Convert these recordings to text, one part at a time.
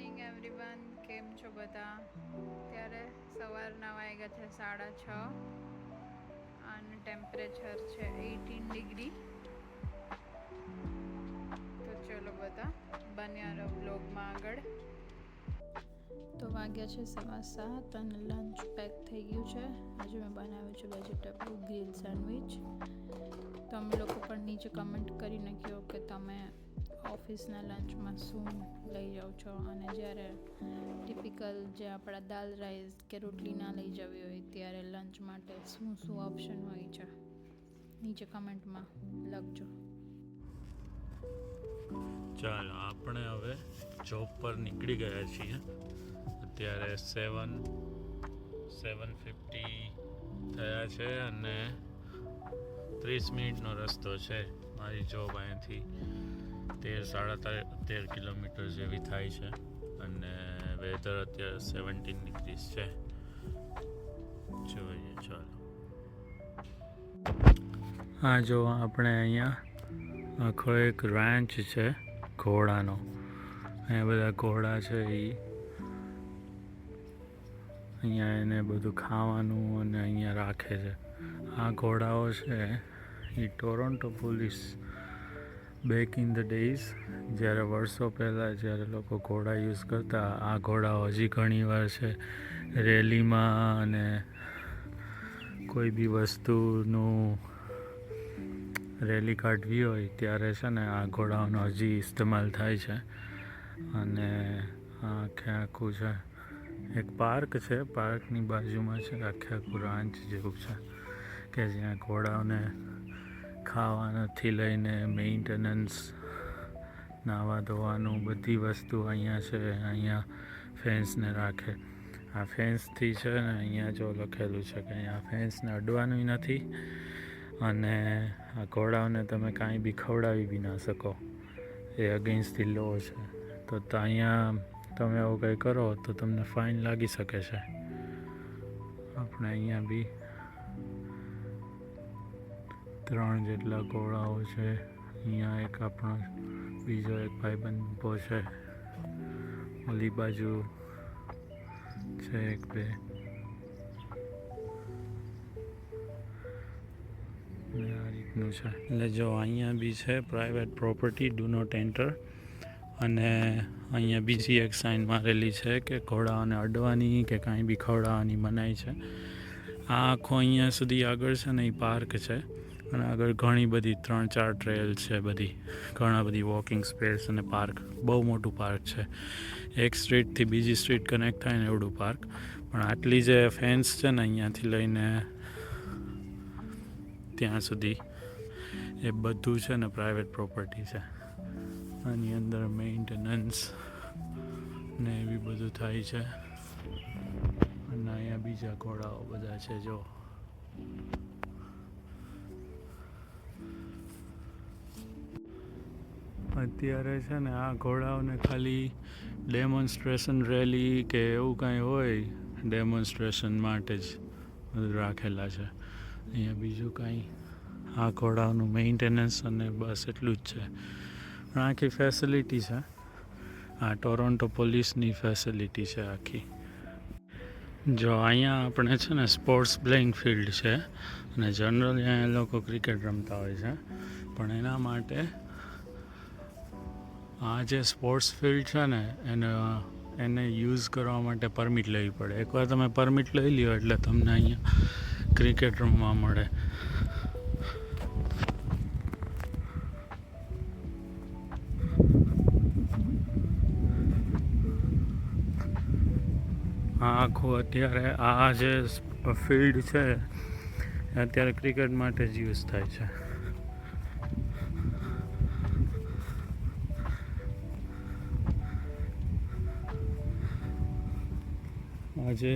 Morning everyone કેમ છો બધા? ત્યારે સવારના વાગ્યા છે સાડા છ અને ટેમ્પરેચર છે એટીન ડિગ્રી તો ચલો બધા બન્યા રહો બ્લોગમાં આગળ. તો વાગ્યા છે સવા સાત અને લંચ પેક થઈ ગયું છે. આજે મેં બનાવ્યું છે વેજીટેબલ ગ્રીલ સેન્ડવિચ તમે લોકો પણ નીચે કમેન્ટ કરી નાખ્યો કે તમે ઓફિસના લંચમાં શું લઈ જાઓ છો? અને જ્યારે ટિપિકલ જે આપણા દાલ રાઈસ કે રોટલી ના લઈ જવી હોય ત્યારે લંચ માટે શું શું ઓપ્શન હોય છે? નીચે કમેન્ટમાં લખજો. ચાલો, આપણે હવે જોબ પર નીકળી ગયા છીએ. અત્યારે સેવન સેવન ફિફ્ટી થયા છે અને ત્રીસ મિનિટનો રસ્તો છે મારી જોબ અહીંયાથી તેર, સાડા તેર કિલોમીટર જેવી થાય છે. અને વેધર અત્યારે સેવન્ટીન ડિગ્રીઝ છે. જોઈએ, ચાલો. હા, જો આપણે અહીંયા આખો એક રેન્ચ છે, ઘોડાનો. અહીંયા બધા ઘોડા છે એ અહીંયા એને બધું ખાવાનું અને અહીંયા રાખે છે. આ ઘોડાઓ છે એ Toronto police back in the days જ્યારે વર્ષો પહેલાં જ્યારે લોકો ઘોડા યુઝ કરતા, આ ઘોડાઓ હજી ઘણીવાર છે. રેલીમાં અને કોઈ બી વસ્તુનું રેલી કાઢવી હોય ત્યારે છે ને આ ઘોડાઓનો હજી ઇસ્તેમાલ થાય છે. અને આખે આખું છે. એક પાર્ક છે, પાર્કની બાજુમાં છે, આખે આખું રાંચ જેવું છે. કે જ્યાં ઘોડાઓને ખાવાનાથી લઈને મેન્ટેનન્સ નાવા ધોવાનું બધી વસ્તુ અહીંયા છે, અહીંયા ફેન્સને રાખે. આ ફેન્સથી છે ને અહીંયા જો લખેલું છે કે અહીંયા ફેન્સને અડવાનું નથી અને આ ઘોડાઓને તમે કાંઈ બી ખવડાવી બી ના શકો. એ અગેન્સ્ટથી લો છે. તો અહીંયા તમે એવું કંઈ કરો તો તમને ફાઇન લાગી શકે છે. આપણે અહીંયા બી ત્રણ જેટલા ઘોડાઓ છે. અહીંયા એક આપણો બીજો એક ભાઈબંધ ઊભો છે. ઓલી બાજુ છે એક બે. રીતનું છે. એટલે જો અહીંયા બી છે private property do not enter અને અહીંયા બીજી એક સાઇન મારેલી છે કે ઘોડાઓને અડવાની કે કાંઈ બી ખવડાવવાની મનાઈ છે. આ આખો અહીંયા સુધી આગળ છે ને એ પાર્ક છે. અને આગળ ઘણી બધી, ત્રણ ચાર ટ્રેલ છે બધી. ઘણા બધી વોકિંગ સ્પેસ અને પાર્ક બહુ મોટું પાર્ક છે. એક સ્ટ્રીટથી બીજી સ્ટ્રીટ કનેક્ટ થાય ને એવડું પાર્ક પણ આટલી જે ફેન્સ છે ને અહીંયાથી લઈને ત્યાં સુધી એ બધું છે ને પ્રાઇવેટ પ્રોપર્ટી છે. આની અંદર મેન્ટેનન્સ ને એવી બધું થાય છે. અને અહીંયા બીજા ઘોડાઓ બધા છે, જો. અત્યારે છે ને આ ઘોડાઓને ખાલી ડેમોન્સ્ટ્રેશન રેલી કે એવું કાંઈ હોય ડેમોન્સ્ટ્રેશન માટે જ રાખેલા છે. અહીંયા બીજું કાંઈ. આ ઘોડાઓનું મેઇન્ટેનન્સ અને બસ એટલું જ છે. પણ આખી ફેસિલિટી છે. આ ટોરોન્ટો પોલીસની ફેસિલિટી છે આખી. જો અહીંયા આપણે છે ને સ્પોર્ટ્સ પ્લેઇંગ ફિલ્ડ છે અને જનરલી અહીંયા લોકો ક્રિકેટ રમતા હોય છે. પણ એના માટે આ જે સ્પોર્ટ્સ ફિલ્ડ છે ને, એને એને યુઝ કરવા માટે પરમિટ લેવી પડે. એકવાર તમે પરમિટ લઈ લ્યો એટલે તમને અહીંયા ક્રિકેટ રમવા મળે. આ આખું અત્યારે આ જે ફિલ્ડ છે અત્યારે ક્રિકેટ માટે જ યુઝ થાય છે. આજે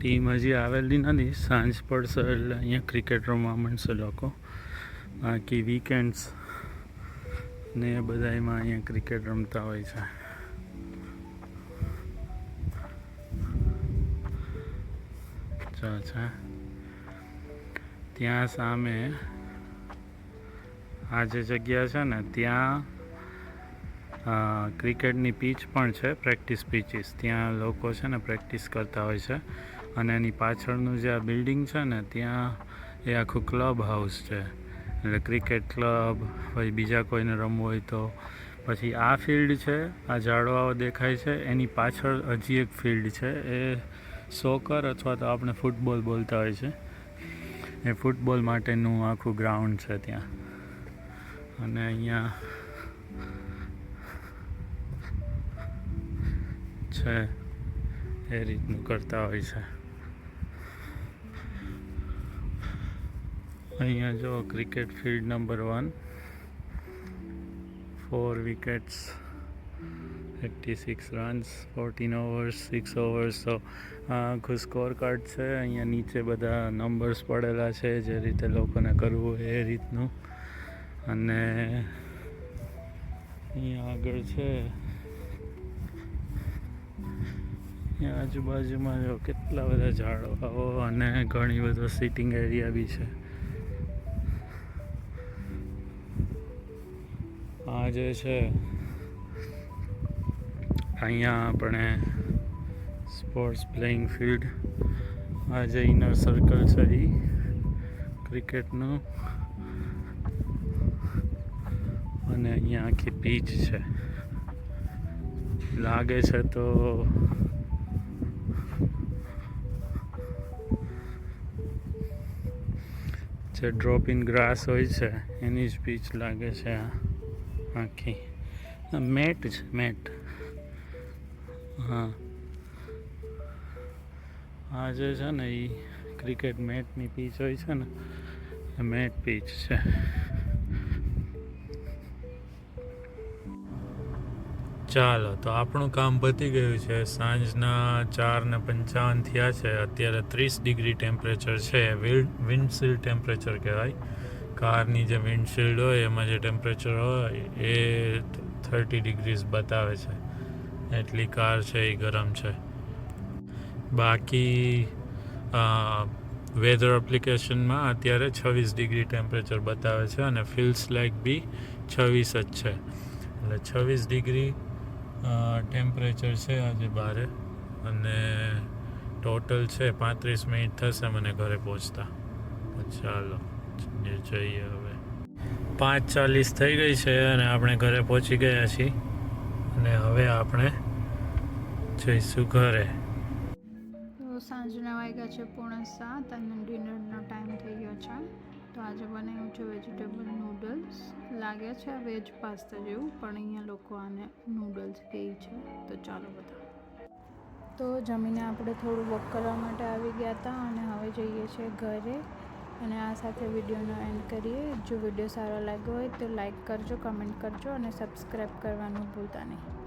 ટીમ હજી આવેલી નથી. સાંજ પડશે એટલે અહીંયા ક્રિકેટ રમવા માંડશે લોકો. બાકી વીકેન્ડ્સ ને એ બધામાં અહીંયા ક્રિકેટ રમતા હોય છે. ત્યાં સામે આ જે જગ્યા છે ને, ત્યાં ક્રિકેટની પીચ પણ છે, પ્રેક્ટિસ પીચીસ. ત્યાં લોકો છે ને પ્રેક્ટિસ કરતા હોય છે. અને એની પાછળનું જે આ બિલ્ડિંગ છે ને, ત્યાં એ આખું ક્લબ હાઉસ છે. એટલે ક્રિકેટ ક્લબ, પછી બીજા કોઈને રમવું હોય તો. પછી આ ફિલ્ડ છે, આ ઝાડવાઓ દેખાય છે. એની પાછળ હજી એક ફિલ્ડ છે, એ સોકર અથવા તો આપણે ફૂટબોલ બોલતા હોય છે. એ ફૂટબોલ માટેનું આખું ગ્રાઉન્ડ છે ત્યાં. અને અહીંયા છે, એ રીતનું કરતા હોય છે. અહીંયા જો cricket field number one four wickets eighty six runs fourteen overs six overs તો આખું સ્કોર કાર્ડ છે, અહીંયા નીચે બધા નંબર્સ પડેલા છે, જે રીતે લોકોને કરવું એ રીતનું. અને અહીંયા આગળ છે આજુબાજુમાં જો કેટલા બધા ઝાડવાઓ અને ઘણી બધો સિટિંગ એરિયા બી છે. આ જે છે, અહીંયા આપણે સ્પોર્ટ્સ પ્લેઇંગ ફિલ્ડ આ જે ઇનર સર્કલ છે એ ક્રિકેટનું અને અહીંયા આખી પીચ છે. લાગે છે તો જે ડ્રોપ ઇન ગ્રાસ હોય છે, એની જ પીચ લાગે છે આ આખી. મેટ છે મેટ. હા. આ જે છે ને એ ક્રિકેટ મેટની પીચ હોય છે ને મેટ પીચ છે. ચાલો, તો આપણું કામ પતી ગયું છે. સાંજના ચાર ને પંચાવન થયા છે. અત્યારે ત્રીસ ડિગ્રી ટેમ્પરેચર છે. વિન્ડશીલ્ડ ટેમ્પરેચર કહેવાય. કારની જે વિન્ડશીલ્ડ હોય, એમાં જે ટેમ્પરેચર હોય, એ થર્ટી ડિગ્રીઝ બતાવે છે. એટલી કાર છે, એ ગરમ છે. બાકી વેધર એપ્લિકેશનમાં અત્યારે છવ્વીસ ડિગ્રી ટેમ્પરેચર બતાવે છે અને ફીલ્સ લાઇક બી છવ્વીસ જ છે. એટલે છવ્વીસ ડિગ્રી ટેમ્પરેચર છે આજે બારે અને ટોટલ છે પાંત્રીસ મિનિટ થશે મને ઘરે પહોંચતા. ચાલો જઈએ હવે. પાંચ ચાલીસ થઈ ગઈ છે અને આપણે ઘરે પહોંચી ગયા છીએ. અને હવે આપણે જઈશું ઘરે. સાંજના વાગ્યા છે પૂર્ણ સાત અને ડિનરનો ટાઈમ થઈ ગયો છે. તો આજે બનાવ્યું છે વેજીટેબલ નૂડલ્સ લાગે છે વેજ પાસ્તા જેવું, પણ અહીંયા લોકો આને નૂડલ્સ કહે છે. તો ચાલો બધા તો જમીને આપણે થોડું વોક કરવા માટે આવી ગયા હતા અને હવે જઈએ છીએ ઘરે. અને આ સાથે વિડીયોનો એન્ડ કરીએ. જો વીડિયો સારો લાગ્યો હોય તો લાઈક કરજો કમેન્ટ કરજો અને સબસ્ક્રાઈબ કરવાનું ભૂલતા નહીં.